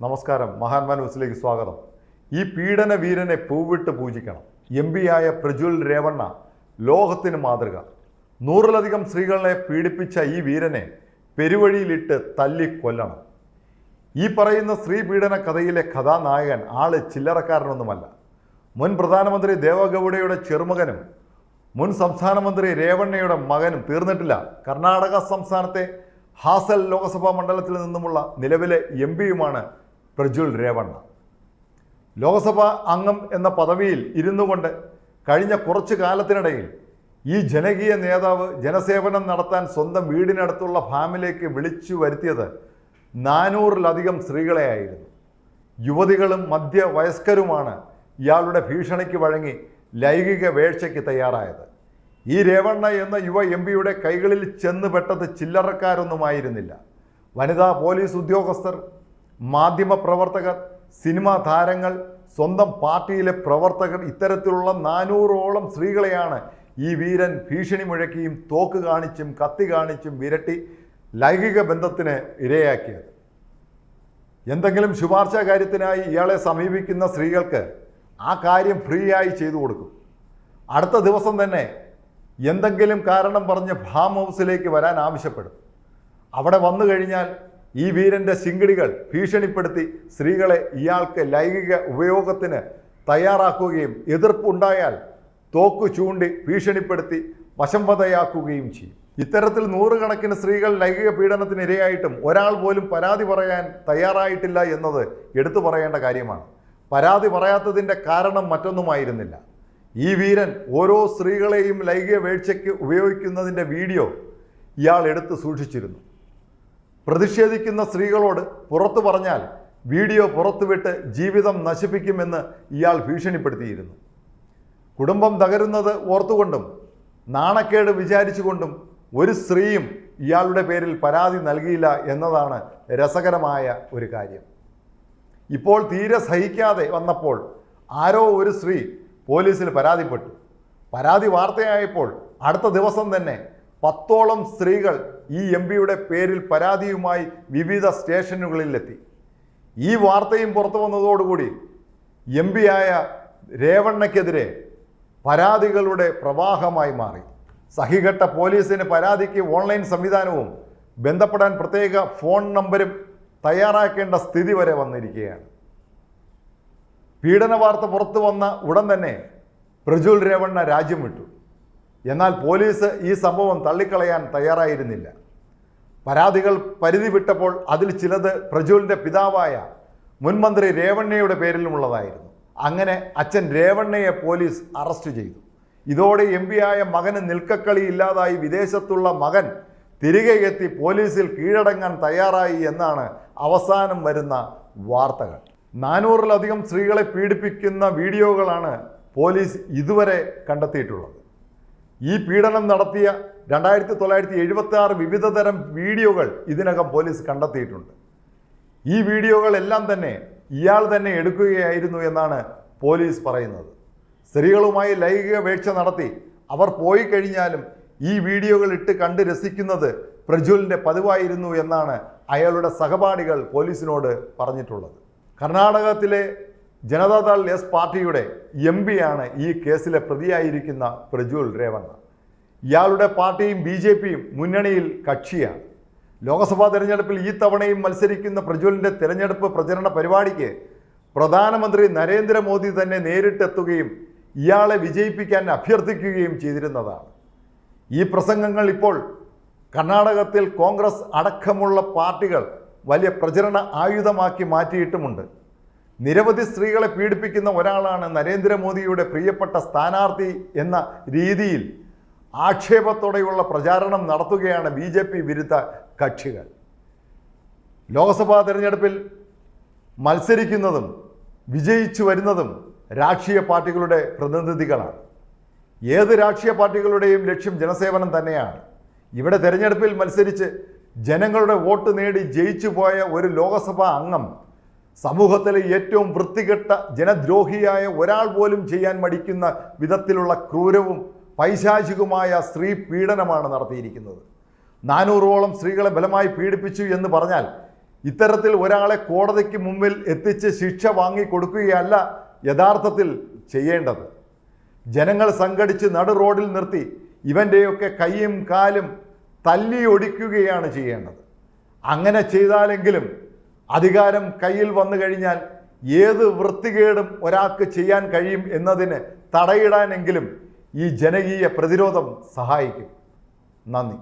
നമസ്കാരം. മഹാന്മാ ന്യൂസിലേക്ക് സ്വാഗതം. ഈ പീഡന വീരനെ പൂവിട്ട് പൂജിക്കണം. എം ആയ പ്രജ്വൽ രേവണ്ണ ലോകത്തിന് മാതൃക. നൂറിലധികം സ്ത്രീകളെ പീഡിപ്പിച്ച ഈ വീരനെ പെരുവഴിയിലിട്ട് തല്ലി കൊല്ലണം ഈ പറയുന്ന സ്ത്രീ പീഡന കഥയിലെ കഥാനായകൻ ആൾ ചില്ലറക്കാരനൊന്നുമല്ല. മുൻ പ്രധാനമന്ത്രി ദേവഗൌഡയുടെ ചെറുമകനും മുൻ സംസ്ഥാന മന്ത്രി രേവണ്ണയുടെ മകനും തീർന്നിട്ടില്ല. കർണാടക സംസ്ഥാനത്തെ ഹാസൽ ലോക്സഭാ മണ്ഡലത്തിൽ നിന്നുമുള്ള നിലവിലെ എം പിയുമാണ് പ്രജ്വൽ രേവണ്ണ. ലോക്സഭാ അംഗം എന്ന പദവിയിൽ ഇരുന്നു കൊണ്ട് കഴിഞ്ഞ കുറച്ചു കാലത്തിനിടയിൽ ഈ ജനകീയ നേതാവ് ജനസേവനം നടത്താൻ സ്വന്തം വീടിനടുത്തുള്ള ഫാമിലേക്ക് വിളിച്ചു വരുത്തിയത് നാനൂറിലധികം സ്ത്രീകളെയായിരുന്നു. യുവതികളും മധ്യവയസ്കരുമാണ് ഇയാളുടെ ഭീഷണിക്ക് വഴങ്ങി ലൈംഗിക വേഴ്ചയ്ക്ക് തയ്യാറായത്. ഈ രേവണ്ണ എന്ന യുവ എം പിയുടെ കൈകളിൽ ചെന്ന് പെട്ടത് ചില്ലറക്കാരൊന്നുമായിരുന്നില്ല. വനിതാ പോലീസ് ഉദ്യോഗസ്ഥർ മാധ്യമപ്രവർത്തകർ സിനിമാ താരങ്ങൾ സ്വന്തം പാർട്ടിയിലെ പ്രവർത്തകർ ഇത്തരത്തിലുള്ള നാനൂറോളം സ്ത്രീകളെയാണ് ഈ വീരൻ ഭീഷണി മുഴക്കിയും തോക്ക് കാണിച്ചും കത്തി കാണിച്ചും വിരട്ടി ലൈംഗിക ബന്ധത്തിന് ഇരയാക്കിയത്. എന്തെങ്കിലും ശുപാർശ കാര്യത്തിനായി ഇയാളെ സമീപിക്കുന്ന സ്ത്രീകൾക്ക് ആ കാര്യം ഫ്രീ ആയി ചെയ്തു കൊടുക്കും. അടുത്ത ദിവസം തന്നെ എന്തെങ്കിലും കാരണം പറഞ്ഞ് ഫാം ഹൗസിലേക്ക് വരാൻ ആവശ്യപ്പെടും. അവിടെ വന്നു കഴിഞ്ഞാൽ ഈ വീരന്റെ ശിങ്കിടികൾ ഭീഷണിപ്പെടുത്തി സ്ത്രീകളെ ഇയാൾക്ക് ലൈംഗിക ഉപയോഗത്തിന് തയ്യാറാക്കുകയും എതിർപ്പുണ്ടായാൽ തോക്ക് ചൂണ്ടി ഭീഷണിപ്പെടുത്തി വശംവതയാക്കുകയും ചെയ്യും. ഇത്തരത്തിൽ നൂറുകണക്കിന് സ്ത്രീകൾ ലൈംഗിക പീഡനത്തിനിരയായിട്ടും ഒരാൾ പോലും പരാതി പറയാൻ തയ്യാറായിട്ടില്ല എന്നത് എടുത്തു പറയേണ്ട കാര്യമാണ്. പരാതി പറയാത്തതിന്റെ കാരണം മറ്റൊന്നുമായിരുന്നില്ല. ഈ വീരൻ ഓരോ സ്ത്രീകളെയും ലൈംഗിക വേഴ്ചയ്ക്ക് ഉപയോഗിക്കുന്നതിന്റെ വീഡിയോ ഇയാൾ എടുത്ത് സൂക്ഷിച്ചിരുന്നു. പ്രതിഷേധിക്കുന്ന സ്ത്രീകളോട് പുറത്തു പറഞ്ഞാൽ വീഡിയോ പുറത്തുവിട്ട് ജീവിതം നശിപ്പിക്കുമെന്ന് ഇയാൾ ഭീഷണിപ്പെടുത്തിയിരുന്നു. കുടുംബം തകരുന്നത് ഓർത്തുകൊണ്ടും നാണക്കേട് വിചാരിച്ചുകൊണ്ടും ഒരു സ്ത്രീയും ഇയാളുടെ പേരിൽ പരാതി നൽകിയില്ല എന്നതാണ് രസകരമായ ഒരു കാര്യം. ഇപ്പോൾ തീരെ സഹിക്കാതെ വന്നപ്പോൾ ആരോ ഒരു സ്ത്രീ പോലീസിൽ പരാതിപ്പെട്ടു. പരാതി വാർത്തയായപ്പോൾ അടുത്ത ദിവസം തന്നെ പത്തോളം സ്ത്രീകൾ ഈ എം പിയുടെ പേരിൽ പരാതിയുമായി വിവിധ സ്റ്റേഷനുകളിലെത്തി. ഈ വാർത്തയും പുറത്തു വന്നതോടുകൂടി എം ആയ രേവണ്ണയ്ക്കെതിരെ പരാതികളുടെ പ്രവാഹമായി മാറി. സഹികെട്ട പോലീസിന് പരാതിക്ക് ഓൺലൈൻ സംവിധാനവും ബന്ധപ്പെടാൻ പ്രത്യേക ഫോൺ നമ്പരും തയ്യാറാക്കേണ്ട സ്ഥിതി വരെ വന്നിരിക്കുകയാണ്. പീഡന വാർത്ത പുറത്തു വന്ന ഉടൻ തന്നെ പ്രജുൽ രേവണ്ണ രാജ്യം വിട്ടു. എന്നാൽ പോലീസ് ഈ സംഭവം തള്ളിക്കളയാൻ തയ്യാറായിരുന്നില്ല. പരാതികൾ പരിധി വിട്ടപ്പോൾ അതിൽ ചിലത് പ്രജ്വലിന്റെ പിതാവായ മുൻമന്ത്രി രേവണ്ണയുടെ പേരിലുമുള്ളതായിരുന്നു അങ്ങനെ അച്ഛൻ രേവണ്ണയെ പോലീസ് അറസ്റ്റ് ചെയ്തു. ഇതോടെ എം ആയ മകന് നിൽക്കക്കളി ഇല്ലാതായി വിദേശത്തുള്ള മകൻ തിരികെ എത്തി പോലീസിൽ കീഴടങ്ങാൻ തയ്യാറായി എന്നാണ് അവസാനം വരുന്ന വാർത്തകൾ. നാനൂറിലധികം സ്ത്രീകളെ പീഡിപ്പിക്കുന്ന വീഡിയോകളാണ് പോലീസ് ഇതുവരെ കണ്ടെത്തിയിട്ടുള്ളത്. ഈ പീഡനം നടത്തിയ രണ്ടായിരത്തി തൊള്ളായിരത്തി എഴുപത്തി ആറ് വിവിധ തരം വീഡിയോകൾ ഇതിനകം പോലീസ് കണ്ടെത്തിയിട്ടുണ്ട്. ഈ വീഡിയോകളെല്ലാം തന്നെ ഇയാൾ തന്നെ എടുക്കുകയായിരുന്നു എന്നാണ് പോലീസ് പറയുന്നത്. സ്ത്രീകളുമായി ലൈംഗിക വീഴ്ച നടത്തി അവർ പോയി കഴിഞ്ഞാലും ഈ വീഡിയോകൾ ഇട്ട് കണ്ട് രസിക്കുന്നത് പ്രജ്വലിന്റെ പതിവായിരുന്നു എന്നാണ് അയാളുടെ സഹപാഠികൾ പോലീസിനോട് പറഞ്ഞിട്ടുള്ളത്. കർണാടകത്തിലെ ജനതാദൾ എസ് പാർട്ടിയുടെ എം പിയാണ് ഈ കേസിലെ പ്രതിയായിരിക്കുന്ന പ്രജ്വൽ രേവണ്ണ. ഇയാളുടെ പാർട്ടിയും ബി ജെ പിയും മുന്നണിയിൽ കക്ഷിയാണ്. ലോക്സഭാ തെരഞ്ഞെടുപ്പിൽ ഈ തവണയും മത്സരിക്കുന്ന പ്രജ്വലിന്റെ തെരഞ്ഞെടുപ്പ് പ്രചരണ പരിപാടിക്ക് പ്രധാനമന്ത്രി നരേന്ദ്രമോദി തന്നെ നേരിട്ടെത്തുകയും ഇയാളെ വിജയിപ്പിക്കാൻ അഭ്യർത്ഥിക്കുകയും ചെയ്തിരുന്നതാണ്. ഈ പ്രസംഗങ്ങൾ ഇപ്പോൾ കർണാടകത്തിൽ കോൺഗ്രസ് അടക്കമുള്ള പാർട്ടികൾ വലിയ പ്രചരണ ആയുധമാക്കി മാറ്റിയിട്ടുമുണ്ട്. നിരവധി സ്ത്രീകളെ പീഡിപ്പിക്കുന്ന ഒരാളാണ് നരേന്ദ്രമോദിയുടെ പ്രിയപ്പെട്ട സ്ഥാനാർത്ഥി എന്ന രീതിയിൽ ആക്ഷേപത്തോടെയുള്ള പ്രചാരണം നടത്തുകയാണ് ബി ജെ പി വിരുദ്ധ കക്ഷികൾ. ലോക്സഭാ തിരഞ്ഞെടുപ്പിൽ മത്സരിക്കുന്നതും വിജയിച്ചു വരുന്നതും രാഷ്ട്രീയ പാർട്ടികളുടെ പ്രതിനിധികളാണ്. ഏത് രാഷ്ട്രീയ പാർട്ടികളുടെയും ലക്ഷ്യം ജനസേവനം തന്നെയാണ്. ഇവിടെ തിരഞ്ഞെടുപ്പിൽ മത്സരിച്ച് ജനങ്ങളുടെ വോട്ട് നേടി ജയിച്ചു പോയ ഒരു ലോകസഭാ അംഗം സമൂഹത്തിലെ ഏറ്റവും വൃത്തികെട്ട ജനദ്രോഹിയായ ഒരാൾ പോലും ചെയ്യാൻ മടിക്കുന്ന വിധത്തിലുള്ള ക്രൂരവും പൈശാചികവുമായ സ്ത്രീ പീഡനമാണ് നടത്തിയിരിക്കുന്നത്. നാനൂറോളം സ്ത്രീകളെ ബലമായി പീഡിപ്പിച്ചു എന്ന് പറഞ്ഞാൽ ഇത്തരത്തിൽ ഒരാളെ കോടതിക്ക് മുമ്പിൽ എത്തിച്ച് ശിക്ഷ വാങ്ങി കൊടുക്കുകയല്ല യഥാർത്ഥത്തിൽ ചെയ്യേണ്ടത്. ജനങ്ങൾ സംഘടിച്ച് നടു റോഡിൽ നിർത്തി ഇവന്റെയൊക്കെ കൈയും കാലും തല്ലി ഒടിക്കുകയാണ് ചെയ്യേണ്ടത്. അങ്ങനെ ചെയ്താലെങ്കിലും അധികാരം കയ്യിൽ വന്നു കഴിഞ്ഞാൽ ഏത് വൃത്തികേടും ഒരാൾക്ക് ചെയ്യാൻ കഴിയും എന്നതിന് തടയിടാനെങ്കിലും ഈ ജനകീയ പ്രതിരോധം സഹായിക്കും. നന്ദി.